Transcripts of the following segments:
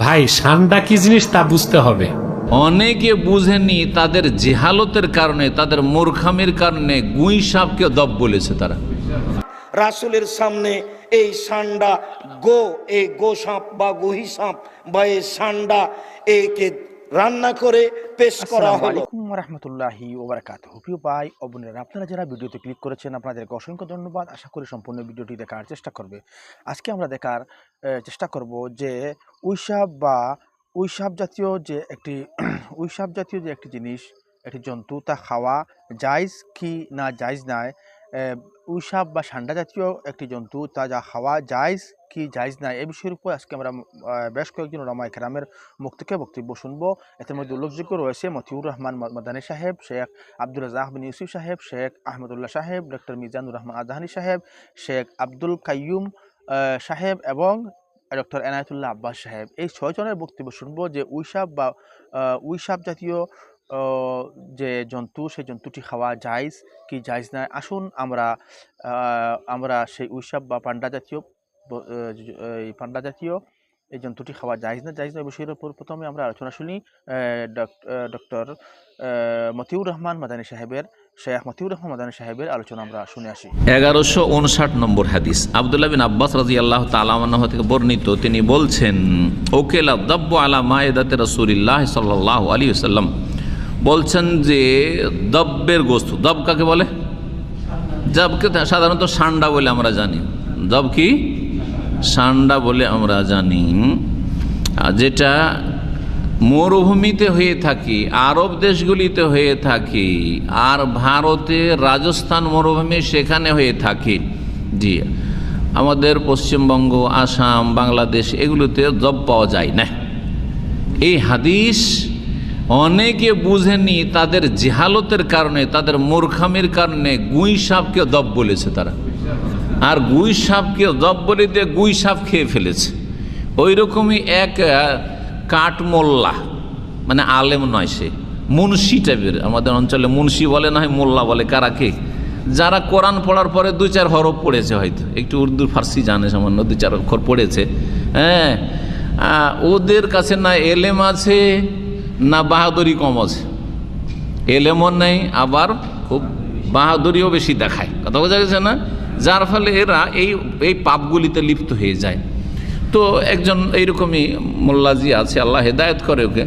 ভাই সান্ডা কি জিনিস তা বুঝতে হবে। অনেকে বুঝেনি তাদের জেহালতের কারণে তাদের মূর্খামির কারণে গুই সাপকে দব বলেছে তারা। রাসুলের সামনে এই সান্ডা গো এই গো সাপ বা গুহি সাপ বা এই সান্ডা একে রান্না করে পেশ করা আসসালামু হলো রহমতুল্লাহি ওবরাকাত প্রিয় ভাই ও বোনেরা আপনারা যারা ভিডিওতে ক্লিক করেছেন আপনাদেরকে অসংখ্য ধন্যবাদ। আশা করি সম্পূর্ণ ভিডিওটি দেখার চেষ্টা করবে। আজকে আমরা দেখার চেষ্টা করব যে উইসাপ বা উইসাপ জাতীয় যে একটি উইসাপ জাতীয় যে একটি জিনিস, একটি জন্তু, তা খাওয়া জায়জ কি না জায়জ নয় উইসাপ বা সান্ডা জাতীয় একটি জন্তু, তা যা খাওয়া জায়জ কি জায়জ নাই, এ বিষয়ের উপর আজকে আমরা বেশ কয়েকজন ওলামা একরামের মুখ থেকে বক্তব্য শুনব। এর মধ্যে উল্লেখযোগ্য রয়েছে মতিউর রহমান মাদানী সাহেব, শেখ আব্দুল রাজাক বিন ইউসুফ সাহেব, শেখ আহমদুল্লাহ সাহেব ডক্টর মিজানুর রহমান আজহানি সাহেব, শেখ আব্দুল কাইয়ুম সাহেব এবং ডক্টর এনায়তুল্লাহ আব্বাস সাহেব। এই ছয়জনের বক্তব্য শুনব যে উইসাপ বা উইসাপ জাতীয় যে জন্তু, সেই জন্তুটি খাওয়া জায়জ কি জায়জ নয়? আসুন আমরা আমরা সেই উইসাপ বা পান্ডা জাতীয় এই পান্ডা জাতীয় এই জন্তুটি খাওয়া জায়জ না জায়জ না বিষয়ের উপর প্রথমে আমরা আলোচনা শুনি ডক্টর মতিউর রহমান মাদানী সাহেবের। শেখ মতিউর রহমান সাহেবের আলোচনা আমরা শুনে আসি। এগারোশো উনষাট নম্বর হাদিস। আবদুল্লাহ বিন আব্বাস রাজি আল্লাহ তালাহ থেকে বর্ণিত, তিনি বলছেন, ওকেলা দব্য আলা মায়েদাতে রসুলিল্লাহ সাল্লাহ আলী সাল্লাম বলছেন যে, দব্বের গোস্ত, দব কাকে বলে? দবকে সাধারণত সান্ডা বলে আমরা জানি। দব কি? সান্ডা বলে আমরা জানি। যেটা মরুভূমিতে হয়ে থাকি, আরব দেশগুলিতে হয়ে থাকে, আর ভারতে রাজস্থান মরুভূমি সেখানে হয়ে থাকে। জি, আমাদের পশ্চিমবঙ্গ, আসাম, বাংলাদেশ এগুলোতে জব পাওয়া যায় না। এই হাদিস অনেকে বুঝেনি তাদের জেহালতের কারণে, তাদের মূর্খামির কারণে গুই সাপকে দব বলেছে তারা। আর গুই সাপকে দব বলে দিয়ে গুই সাপ খেয়ে ফেলেছে। ওই রকমই এক কাঠমোল্লা মানে আলেম নয় সে, মুন্সি টাইপের। আমাদের অঞ্চলে মুন্সি বলে না হয়, মোল্লা বলে। কারা কারাকে যারা কোরআন পড়ার পরে দু চার হরফ পড়েছে হয়তো। একটু উর্দু ফার্সি জানে সামান্য দু চার অক্ষর পড়েছে। হ্যাঁ ওদের কাছে না এলেম আছে, না বাহাদুরি কম আছে। এলেমও নেই, আবার খুব বাহাদুরিও বেশি দেখায়। কথা বোঝা গেছে না? যার ফলে এরা এই এই পাপগুলিতে লিপ্ত হয়ে যায়। তো একজন এইরকমই মোল্লাজি আছে, আল্লাহ হেদায়ত করে ওকে।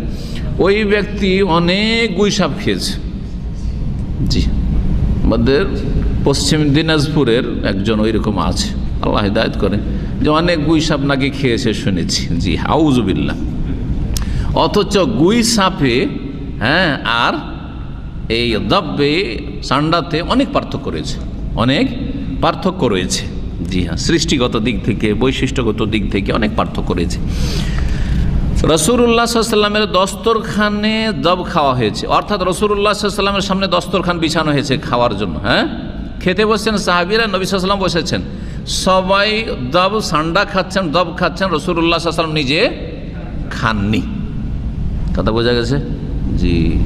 ওই ব্যক্তি অনেক গুইসাপ খেয়েছে। জি। আমাদের পশ্চিম দিনাজপুরের একজন ওইরকম আছে, আল্লাহ হেদায়ত করে। যে অনেক গুইসাপ নাকি খেয়েছে শুনেছি। জি হাউজুবিল্লাহ অথচ গুই সাপে হ্যাঁ আর এই দব্বে, সান্ডাতে অনেক পার্থক্য রয়েছে। অনেক পার্থক্য রয়েছে। জি হ্যাঁ সৃষ্টিগত দিক থেকে, বৈশিষ্ট্যগত দিক থেকে অনেক পার্থক্য রয়েছে। রসুল্লাহ সাল্লামের দস্তরখানে দব খাওয়া হয়েছে। অর্থাৎ রসুল্লাহ সাল্লামের সামনে দস্তরখান বিছানো হয়েছে খাওয়ার জন্য হ্যাঁ? খেতে বসছেন সাহাবিরা, নবী সাল্লাম বসেছেন। সবাই দব সান্ডা খাচ্ছেন দব খাচ্ছেন রসুল্লাহ সাল্লাম নিজে খাননি। কথা বোঝা গেছে? জি।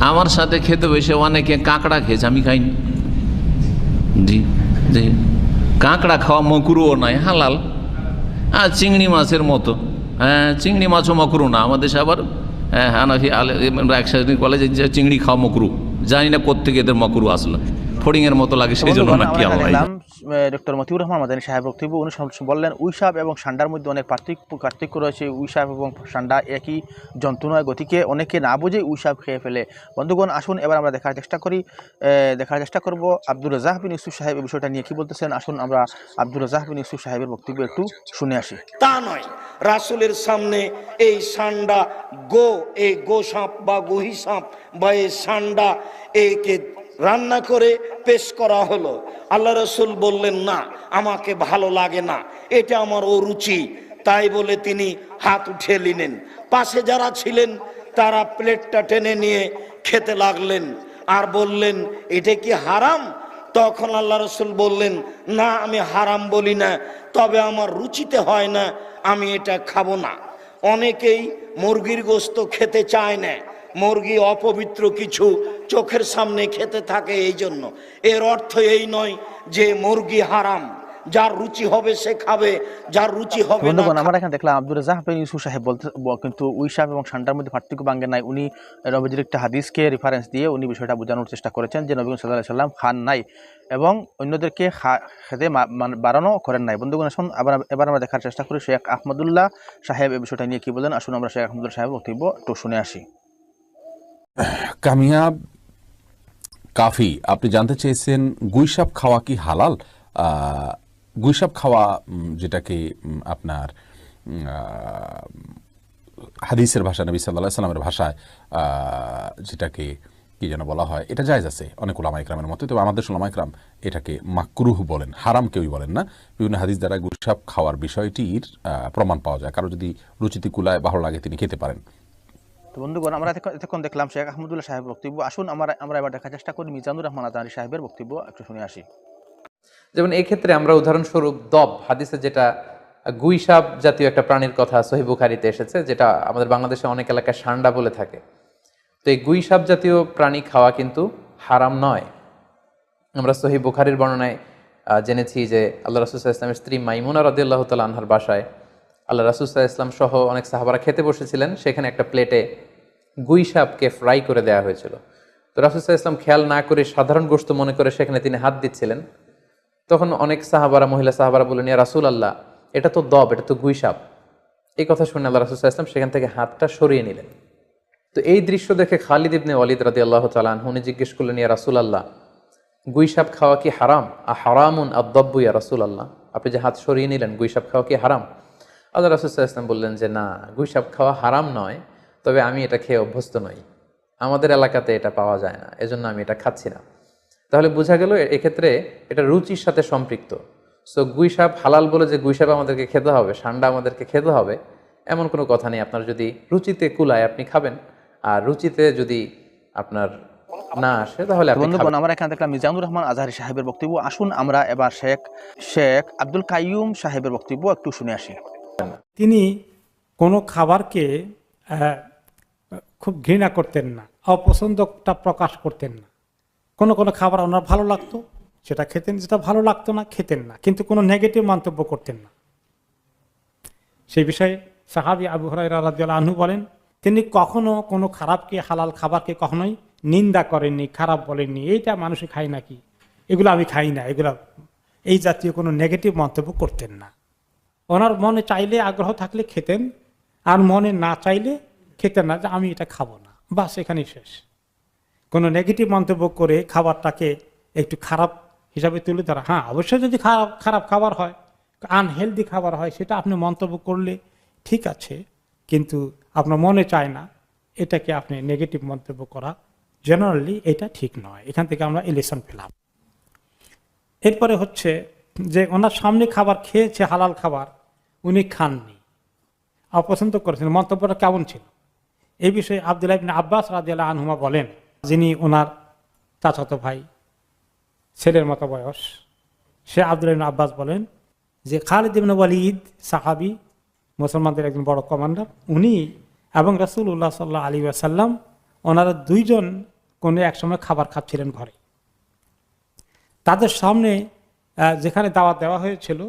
আমার সাথে খেতে বসে অনেকে কাঁকড়া খেয়েছে, আমি খাইনি। জি জি। কাঁকড়া খাওয়া মকুরুও নয় হালাল। আর চিংড়ি মাছের মতো। হ্যাঁ চিংড়ি মাছও মকরু না। আমাদের আবার হ্যাঁ হানাফি আলে একসাথে বলে যে চিংড়ি খাওয়া মকরু জানি না কোথেকে এদের মকরু আসলো। ফড়িংয়ের মতো লাগে সেই জন্য আল্লাহ ডক্টর মতিউর রহমান মাদানী সাহেব বক্তব্য উনি বললেন উইসাপ এবং সান্ডার মধ্যে অনেক পার্থক্য পার্থক্য রয়েছে। উইসাপ এবং সান্ডা একই জন্তু নয় গতিকে অনেকে না বুঝে উইসাপ খেয়ে ফেলে। বন্ধুগণ, আসুন, এবার আমরা দেখার চেষ্টা করি দেখার চেষ্টা করব আব্দুর রাজাহ বিন ইউসুফ সাহেব এই বিষয়টা নিয়ে কি বলতেছেন। আসুন, আমরা আব্দুর রাজাহ বিন ইউসুফ সাহেবের বক্তব্য একটু শুনে আসি। তা নয়, রাসুলের সামনে এই সান্ডা গো এই গো সাপ বা গুহি সাপ বা এই সান্ডা একে রান্না করে পেশ করা হলো। আল্লাহ রসুল বললেন, না, আমাকে ভালো লাগে না। এটা আমার অরুচি। তাই বলে তিনি হাত উঠিয়ে নিলেন। পাশে যারা ছিলেন, তারা প্লেটটা টেনে নিয়ে খেতে লাগলেন আর বললেন, এটা কি হারাম? তখন আল্লাহ রসুল বললেন, না, আমি হারাম বলি না, তবে আমার রুচিতে হয় না, আমি এটা খাব না। অনেকেই মুরগির গোস্ত খেতে চায় না। মুরগি অপবিত্র কিছু চোখের সামনে খেতে থাকে এই জন্য এর অর্থ এই নয় যে মুরগি হারাম। যার রুচি হবে সে খাবে যার রুচি হবে না বন্ধুগণ আমরা এখানে দেখলাম আব্দুল রাজাক বিন ইউসুফ সাহেব বলতে কিন্তু উইসাব এবং ঠান্ডার মধ্যে পার্থক্য বাঙ্গে নাই। উনি নবীজির একটা হাদিসকে রেফারেন্স দিয়ে উনি বিষয়টা বোঝানোর চেষ্টা করেছেন যে নবী সাল্লাহ সাল্লাম খান নাই এবং অন্যদেরকে খেতে মানে বারণও করেন নাই। বন্ধুগণ আসুন আবার এবার আমরা দেখার চেষ্টা করি শেখ আহমদুল্লাহ সাহেব এই বিষয়টা নিয়ে কি বলেন আসুন আমরা শেখ আহমদুল্লাহ সাহেব বক্তব্য একটু শুনে আসি। কামিয়াব কাফি, আপনি জানতে চেয়েছেন গুইসাপ খাওয়া কি হালাল? গুইসাপ খাওয়া যেটাকে আপনার হাদিসের ভাষা, নবী সাল্লাহ সাল্লামের ভাষায় যেটাকে, কি যেন বলা হয়, এটা জায়জ আছে অনেক ওলামা ইকরামের মতো তবে আমাদের ওলামা ইকরাম এটাকে মাকরুহ বলেন, হারাম কেউই বলেন না। বিভিন্ন হাদিস দ্বারা গুইসাপ খাওয়ার বিষয়টির প্রমাণ পাওয়া যায়। কারও যদি রুচিতে কুলায় ভালো লাগে, তিনি খেতে পারেন। তো বন্ধুগণ, আমরা এতক্ষণ- দেখলাম শেখ আহমদুল্লাহ সাহেবের বক্তব্য। আসুন আমরা আমরা এবার দেখার চেষ্টা করি মিজানুর রহমান আজহারি সাহেবের বক্তব্য। একটু শুনে আসি। যেমন এই ক্ষেত্রে আমরা উদাহরণস্বরূপ দব, হাদিসে যেটা গুইসাপ জাতীয় একটা প্রাণীর কথা সহি বুখারিতে এসেছে, যেটা আমাদের বাংলাদেশে অনেক এলাকায় সান্ডা বলে থাকে। তো এই গুইসাপ জাতীয় প্রাণী খাওয়া কিন্তু হারাম নয়। আমরা সহি বুখারির বর্ণনায় জেনেছি যে আল্লাহ রাসুসাহ ইসলামের স্ত্রী মাইমুনা রদিয়াল্লাহ তাল আনহার বাসায় আল্লাহ রাসুসাহ ইসলাম সহ অনেক সাহাবারা খেতে বসেছিলেন, সেখানে একটা প্লেটে গুই সাপকে ফ্রাই করে দেওয়া হয়েছিল। তো রাসুসাহ ইসলাম খেয়াল না করে সাধারণ গোস্ত মনে করে সেখানে তিনি হাত দিচ্ছিলেন। তখন অনেক সাহাবারা, মহিলা সাহাবারা বললেন, ইয়া রাসুল আল্লাহ এটা তো দব, এটা তো গুই সাপ। এই কথা শুনে আল্লাহ রাসুসাহ ইসলাম সেখান থেকে হাতটা সরিয়ে নিলেন। তো এই দৃশ্য দেখে খালিদ ইবনে ওয়ালিদ রাদি আল্লাহ তালান উনি জিজ্ঞেস করলেন, ইয়া রাসুল আল্লাহ গুই সাপ খাওয়া কি হারাম? আ হারামুন আদব্বু ইয়া রাসুল আল্লাহ আপনি যে হাত সরিয়ে নিলেন, গুই সাপ খাওয়া কি হারাম? আল্লাহ রাসুল ইসলাম বললেন যে না গুই সাপ খাওয়া হারাম নয় তবে আমি এটা খেয়ে অভ্যস্ত নই। আমাদের এলাকাতে এটা পাওয়া যায় না এজন্য আমি এটা খাচ্ছি না। তাহলে বোঝা গেল এক্ষেত্রে এটা রুচির সাথে সম্পৃক্ত। সো গুই সাপ হালাল বলে যে গুই সাপ আমাদেরকে খেতে হবে সান্ডা আমাদেরকে খেতে হবে এমন কোনো কথা নেই। আপনার যদি রুচিতে কুলায় আপনি খাবেন আর রুচিতে যদি আপনার না আসে তাহলে বন্ধুগণ আমরা এখানে দেখলাম মিজানুর রহমান আজহারি সাহেবের বক্তব্য আসুন আমরা এবার শেখ শেখ আব্দুল কাইয়ুম সাহেবের বক্তব্য একটু শুনে আসি। তিনি কোনো খাবারকে খুব ঘৃণা করতেন না, অপছন্দটা প্রকাশ করতেন না। কোনো কোনো খাবার ওনার ভালো লাগতো, সেটা খেতেন, যেটা ভালো লাগতো না, খেতেন না, কিন্তু কোনো নেগেটিভ মন্তব্য করতেন না। সেই বিষয়ে সাহাবি আবু হরাই রাদিয়াল্লাহু আনহু বলেন, তিনি কখনো কোনো খারাপকে, হালাল খাবারকে কখনোই নিন্দা করেননি, খারাপ বলেননি, এইটা মানুষে খায় নাকি? এগুলো আমি খাই না, এগুলো, এই জাতীয় কোনো নেগেটিভ মন্তব্য করতেন না। ওনার মনে চাইলে আগ্রহ থাকলে খেতেন, আর মনে না চাইলে খেতেন না যে আমি এটা খাব না। বাস এখানেই শেষ। কোনো নেগেটিভ মন্তব্য করে খাবারটাকে একটু খারাপ হিসাবে তুলে ধরা। হ্যাঁ অবশ্যই যদি খারাপ খারাপ খাবার হয় আনহেলদি খাবার হয়, সেটা আপনি মন্তব্য করলে ঠিক আছে, কিন্তু আপনার মনে চায় না, এটাকে আপনি নেগেটিভ মন্তব্য করা জেনারেলি এটা ঠিক নয়। এখান থেকে আমরা ইলেকশন পেলাম। এরপরে হচ্ছে যে ওনার সামনে খাবার খেয়েছে, হালাল খাবার উনি খাননি। অপছন্দ করেছেন মন্তব্যটা কেমন ছিল? এই বিষয়ে আবদুল্লাহ আব্বাস রাদিয়াল্লাহু আনহুমা বলেন, যিনি ওনার চাচাতো ভাই, ছেলের মতো বয়স, সে আবদুল্লাহ আব্বাস বলেন যে খালিদ ওয়ালিদ সাহাবি, মুসলমানদের একজন বড় কমান্ডার, উনি এবং রাসূলুল্লাহ সাল্লাহ আলী আসাল্লাম ওনারা দুইজন কোনো একসময় খাবার খাচ্ছিলেন ঘরে। তাদের সামনে যেখানে দাওয়াত দেওয়া হয়েছিল,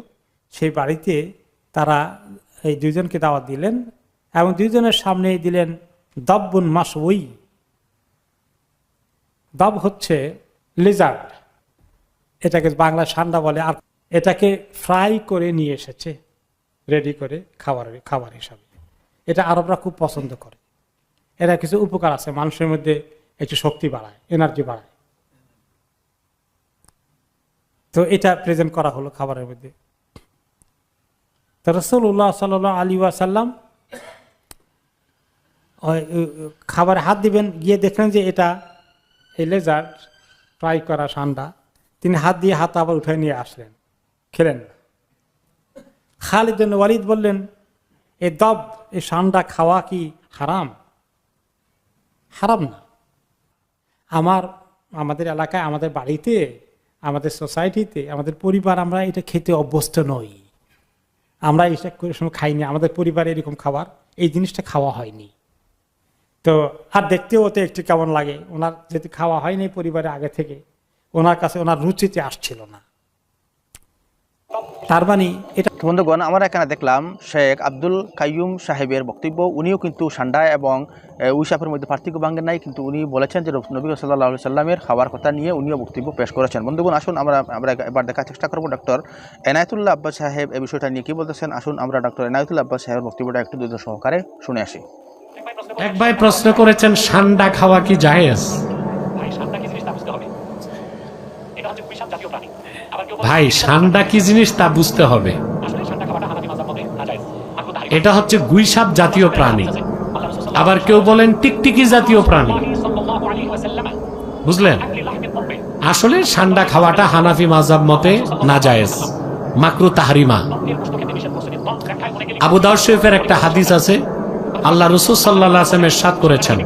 সেই বাড়িতে তারা এই দুইজনকে দাওয়াত দিলেন এবং দুইজনের সামনে দিলেন দব্বুন মাস ওই দব হচ্ছে লিজার্ড এটাকে বাংলা সান্ডা বলে আর এটাকে ফ্রাই করে নিয়ে এসেছে রেডি করে খাবার খাবার হিসাবে। এটা আরবরা খুব পছন্দ করে। এরা কিছু উপকার আছে, মানুষের মধ্যে একটু শক্তি বাড়ায় এনার্জি বাড়ায়। তো এটা প্রেজেন্ট করা হলো খাবারের মধ্যে। রসুল্লাহ সাল আলী ওয়াসাল্লাম খাবারে হাত দিবেন, গিয়ে দেখলেন যে এটা এই লেজার ফ্রাই করা সান্ডা। তিনি হাত দিয়ে হাত আবার উঠে নিয়ে আসলেন। খেলেন। না খালিদ ওয়ালিদ বললেন, এ দব এই সান্ডা খাওয়া কি হারাম? হারাম না। আমার, আমাদের এলাকায়, আমাদের বাড়িতে, আমাদের সোসাইটিতে, আমাদের পরিবার, আমরা এটা খেতে অভ্যস্ত নই। আমরা করে সময় খাইনি, আমাদের পরিবারে এরকম খাবার, এই জিনিসটা খাওয়া হয়নি। তো আর দেখতেও ওতে একটু কেমন লাগে, ওনার যেহেতু খাওয়া হয়নি পরিবারে আগে থেকে, ওনার কাছে ওনার রুচিতে আসছিল না। তার মানে এটা বন্ধুগণ আমরা এখানে দেখলাম শেখ আব্দুল কাইয়ুম সাহেবের বক্তব্য। উনিও কিন্তু সান্ডা এবং উইসাফের মধ্যে পার্থক্য ভাঙ্গেন নাই কিন্তু উনি বলেছেন যে নবী সাল্লাহ সাল্লামের খাবার কথা নিয়ে উনিও বক্তব্য পেশ করেছেন। বন্ধুগণ আসুন আমরা আমরা এবার দেখার চেষ্টা করব ডক্টর এনায়তুল্লাহ আব্বাস সাহেব এই বিষয়টা নিয়ে কি বলতেছেন। আসুন আমরা ডক্টর এনায়তুল্লাহ আব্বাস সাহেবের বক্তব্যটা একটু দুধ সহকারে শুনে আসি। এক ভাই প্রশ্ন করেছেন সান্ডা খাওয়া কি জায়েজ? ভাই সান্ডা কি জিনিস তা বুঝতে হবে। এটা হচ্ছে গুইসাপ জাতীয় প্রাণী। আবার কেউ বলেন টিকটিকি জাতীয় প্রাণী। বুঝলেন? আসলে সান্ডা খাওয়াটা হানাফি মাজাব মতে না জায়েজ মাকরু তাহারিমা। আবু দাউদ শরীফের একটা হাদিস আছে, আল্লাহ রসুল সাল্লাহ আসলামের সাত করেছেন।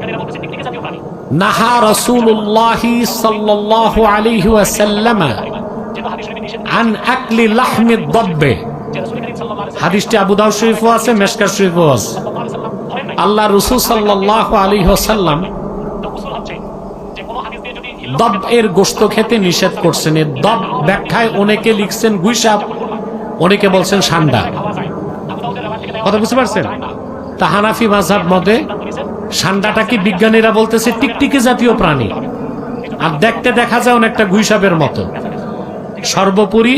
নাহা রসুল্লাহি সাল্লাল্লাহু আলাইহি ওয়াসাল্লাম আন আকলি লাহমি দব্বে। হাদিসটি আবু দাউদ শরীফও আছে আল্লাহ এর খেতে নিষেধ করছেন। দব ব্যাখ্যায় অনেকে লিখছেন গুইসাপ অনেকে বলছেন সান্ডা। কথা বুঝতে পারছেন? তা হানাফি মাঝহাব মতে সান্ডাটা কি বিজ্ঞানীরা বলতেছে টিকটিকি জাতীয় প্রাণী? আর দেখতে দেখা যায় অনেকটা গুইসাপের মতো। সর্বোপরি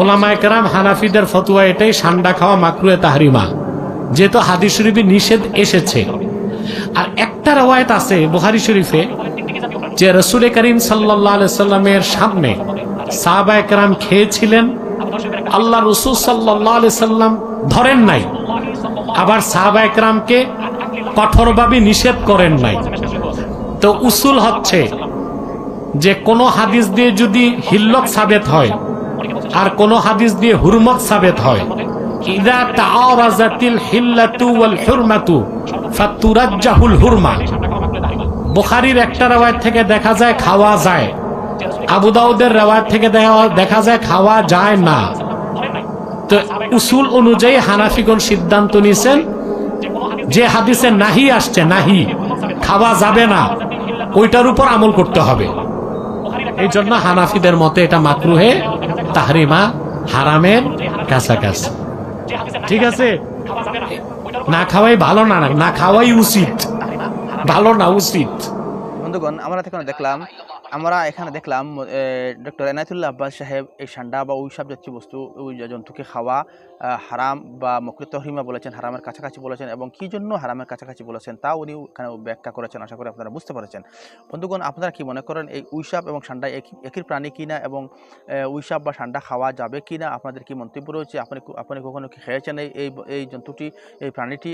ওলামায় কেরাম হানাফিদের ফতুয়া এটাই, সান্ডা খাওয়া মাকরুয়ে তাহারিমা, যেহেতু হাদিস শরীফে নিষেধ এসেছে। আর একটা রওয়ায়ত আছে বুহারি শরীফে, যে রসুল করিম সাল্লামের সামনে সাহাবা একরাম খেয়েছিলেন আল্লাহ রসুল সাল্লাহ সাল্লাম ধরেন নাই, আবার সাহাবা একরামকে কঠোরভাবে নিষেধ করেন নাই। তো উসুল হচ্ছে যে কোনো হাদিস দিয়ে যদি হিল্লক সাবেত হয়, আর কোন হাদিস দিয়ে হুরমত সাবেত হয়, ইদা হিল্লাতু একটা থেকে দেখা যায় খাওয়া যায়। আবু দাউদের থেকে দেখা- যায় খাওয়া যায় না। তো উসুল অনুযায়ী সিদ্ধান্ত নিয়েছেন যে হাদিসে নাহি আসছে, নাহি। খাওয়া যাবে না। ওইটার উপর আমল করতে হবে। এই জন্য হানাফিদের মতে এটা মাকরুহে, তাহরিমা, হারামের কাছাকাছি। ঠিক আছে? না খাওয়াই ভালো না না খাওয়াই উচিত। ভালো না উচিত। বন্ধুগণ, আমরা এখানে দেখলাম, আমরা এখানে দেখলাম ডক্টর এনায়তুল্লাহ আব্বাস সাহেব এই সান্ডা বা ওই সব জাতীয় বস্তু, ওই জন্তুকে খাওয়া হারাম বা মকৃত হরিমা বলেছেন, হারামের কাছাকাছি বলেছেন এবং কী জন্য হারামের কাছাকাছি বলেছেন তা উনি এখানে ব্যাখ্যা করেছেন, আশা করি আপনারা বুঝতে পেরেছেন। বন্ধুগণ, আপনারা কি মনে করেন এই উইসাপ এবং সান্ডা একই প্রাণী কিনা এবং উইসাপ বা সান্ডা খাওয়া যাবে কি না আপনাদের কি মন্তব্য রয়েছে? আপনি আপনি কখনো কি খেয়েছেন এই এই জন্তুটি, এই প্রাণীটি?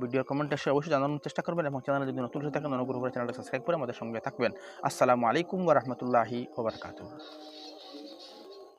ভিডিওর কমেন্টে অবশ্যই জানানোর চেষ্টা করবেন এবং চ্যানেলে যদি নতুন হয়ে থাকেন, অনুগ্রহ করে চ্যানেলটা সাবস্ক্রাইব করে আমাদের সঙ্গে থাকবেন। আসসালামু আলাইকুম রাহমাতুল্লাহি ওয়া বারাকাতুহু।